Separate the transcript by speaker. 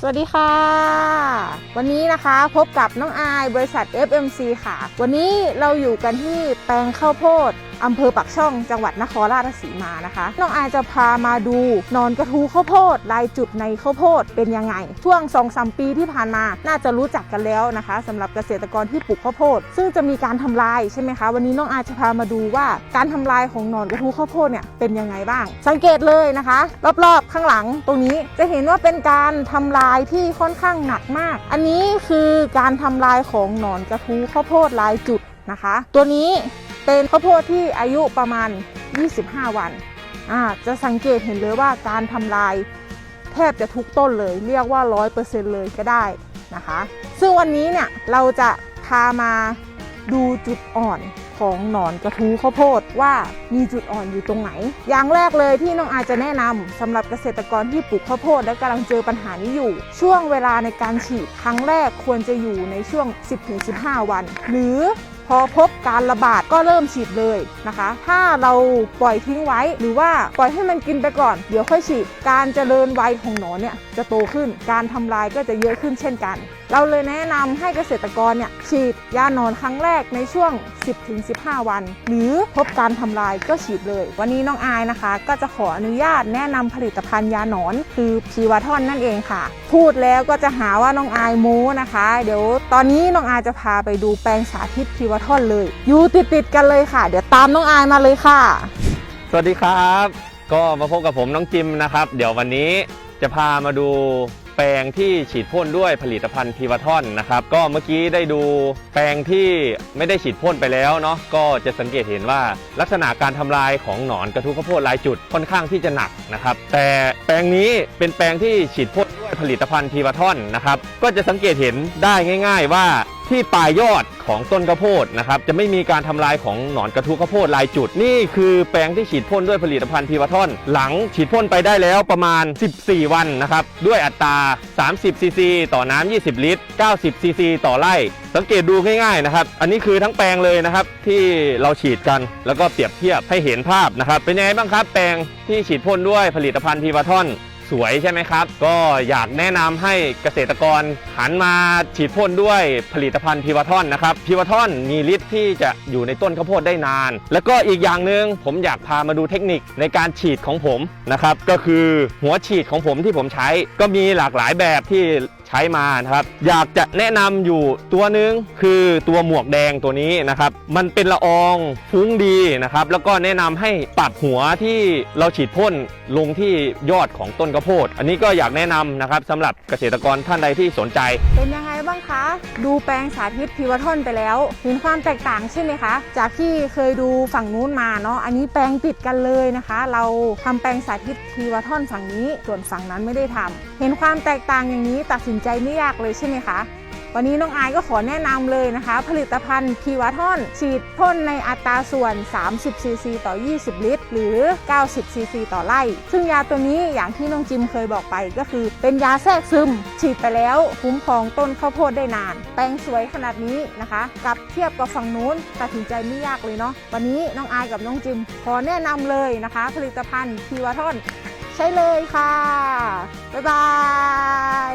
Speaker 1: สวัสดีค่ะ วันนี้นะคะพบกับน้องอายบริษัท FMC ค่ะ วันนี้เราอยู่กันที่แปลงข้าวโพด อำเภอปักช่องจังหวัดนครราชสีมานะคะ น้องอายจะพามาดูนอนกระทูข้าวโพดลายจุดในข้าวโพดเป็นยังไง ช่วง2อสปีที่ผ่านมาน่าจะรู้จักกันแล้วนะคะสำหรับเกษตรกรที่ปลูกข้าวโพด ซึ่งจะมีการทำลายใช่ไหมคะ วันนี้น้องอาจะพามาดูว่าการทำลายของนอนกระทูข้าวโพดเนี่ยเป็นยังไงบ้าง สังเกตเลยนะคะ รอบๆข้างหลังตรงนี้จะเห็นว่าเป็นการทำลายที่ค่อนข้างหนักมาก อันนี้คือการทำลายของหนอนกระทูข้าวโพดลายจุดนะคะ ตัวนี้ เป็นข้าวโพดที่อายุประมาณ 25 วันอ่าจะสังเกตเห็นเลยว่าการทำลายแทบจะทุกต้นเลย เรียกว่า 100%เลยก็ได้นะคะ ซึ่งวันนี้เนี่ยเราจะพามาดูจุดอ่อนของหนอนกระทูข้าวโพดว่ามีจุดอ่อนอยู่ตรงไหน อย่างแรกเลยที่น้องอาจจะแนะนำสำหรับเกษตรกรที่ปลูกข้าวโพดและกำลังเจอปัญหานี้อยู่ ช่วงเวลาในการฉีดครั้งแรกควรจะอยู่ในช่วง 10-15 วัน หรือ พอพบการระบาดก็เริ่มฉีดเลยนะคะ ถ้าเราปล่อยทิ้งไว้หรือว่าปล่อยให้มันกินไปก่อน เดี๋ยวค่อยฉีด การเจริญวัยของหนอนเนี่ยจะโตขึ้น การทำลายก็จะเยอะขึ้นเช่นกัน เราเลยแนะนำให้เกษตรกรเนี่ยฉีดยาหนอนครั้งแรกในช่วง 10-15 วัน หรือพบการทำลายก็ฉีดเลย วันนี้น้องอายนะคะ ก็จะขออนุญาตแนะนำผลิตภัณฑ์ยาหนอน คือพีวาทอนนั่นเองค่ะ พูดแล้วก็จะหาว่าน้องอายโม้นะคะ เดี๋ยวตอนนี้น้องอายจะพาไปดูแปลงสาธิตพีวาทอนเลย อยู่ติดๆกันเลยค่ะ เดี๋ยวตามน้องอายมาเลยค่ะ
Speaker 2: สวัสดีครับ ก็มาพบกับผมน้องจิมนะครับ เดี๋ยววันนี้จะพามาดู แปลงที่ฉีดพ่นด้วยผลิตภัณฑ์พีวาทอนนะครับก็เมื่อกี้ได้ดูแปลงที่ไม่ได้ฉีดพ่นไปแล้วเนาะก็จะสังเกตเห็นว่าลักษณะการทำลายของหนอนกระทุกข้าวโพดลายจุดค่อนข้างที่จะหนักนะครับแต่แปลงนี้เป็นแปลงที่ฉีดพ่นด้วยผลิตภัณฑ์พีวาทอนนะครับก็จะสังเกตเห็นได้ง่าย ๆ ว่า ที่ปลายยอดของต้นข้าวโพดนะครับจะไม่มีการทำลายของหนอนกระทุกข้าวโพดลายจุด นี่คือแปลงที่ฉีดพ่นด้วยผลิตภัณฑ์พีวาทอน หลังฉีดพ่นไปได้แล้วประมาณ 14 วันนะครับด้วยอัตรา 30ซีซีต่อน้ำ20 ลิตร 90ซีซีต่อไร่ สังเกตดูง่ายๆนะครับ อันนี้คือทั้งแปลงเลยนะครับที่เราฉีดกันแล้วก็เปรียบเทียบให้เห็นภาพนะครับเป็นยังไงบ้างครับแปลงที่ฉีดพ่นด้วยผลิตภัณฑ์พีวาทอน สวยใช่ไหมครับ ก็อยากแนะนำให้เกษตรกรหันมาฉีดพ่นด้วยผลิตภัณฑ์พีวาทอนนะครับพีวาทอนมีฤทธิ์ที่จะอยู่ในต้นข้าวโพดได้นาน แล้วก็อีกอย่างหนึ่งผมอยากพามาดูเทคนิคในการฉีดของผมนะครับก็คือหัวฉีดของผมที่ผมใช้ ก็มีหลากหลายแบบที่ใช้มานะครับอยากจะแนะนำอยู่ตัวหนึ่งคือตัวหมวกแดงตัวนี้นะครับมันเป็นละอองฟุ้งดีนะครับแล้วก็แนะนำให้ตัดหัวที่เราฉีดพ่นลงที่ยอดของต้นข้าวโพด อันนี้ก็อยากแนะนำนะครับสำหรับเกษตรกรท่านใดที่สนใจ
Speaker 1: เป็นยังไงบ้างคะ ดูแปลงสาธิตพิวทอนไปแล้ว เห็นความแตกต่างใช่ไหมคะ จากที่เคยดูฝั่งนู้นมาเนาะอันนี้แปลงติดกันเลยนะคะ เราทำแปลงสาธิตพิวทอนฝั่งนี้ส่วนฝั่งนั้นไม่ได้ทำเห็นความแตกต่างอย่างนี้ตัดสินใจไม่ยากเลยใช่ไหมคะ วันนี้น้องอายก็ขอแนะนำเลยนะคะ ผลิตภัณฑ์พีวาทอน ฉีดพ่นในอัตราส่วน 30 ซีซีต่อ 20 ลิตร หรือ 90 ซีซีต่อไร่ ซึ่งยาตัวนี้อย่างที่น้องจิมเคยบอกไปก็คือ เป็นยาแทรกซึม ฉีดไปแล้วคุ้มครองต้นข้าวโพดได้นาน แปลงสวยขนาดนี้นะคะ กับเทียบกับฝั่งนู้นตัดสินใจไม่ยากเลยเนาะวันนี้น้องอายกับน้องจิม ขอแนะนำเลยนะคะ ผลิตภัณฑ์พีวาทอน ใช้เลยค่ะบ๊ายบาย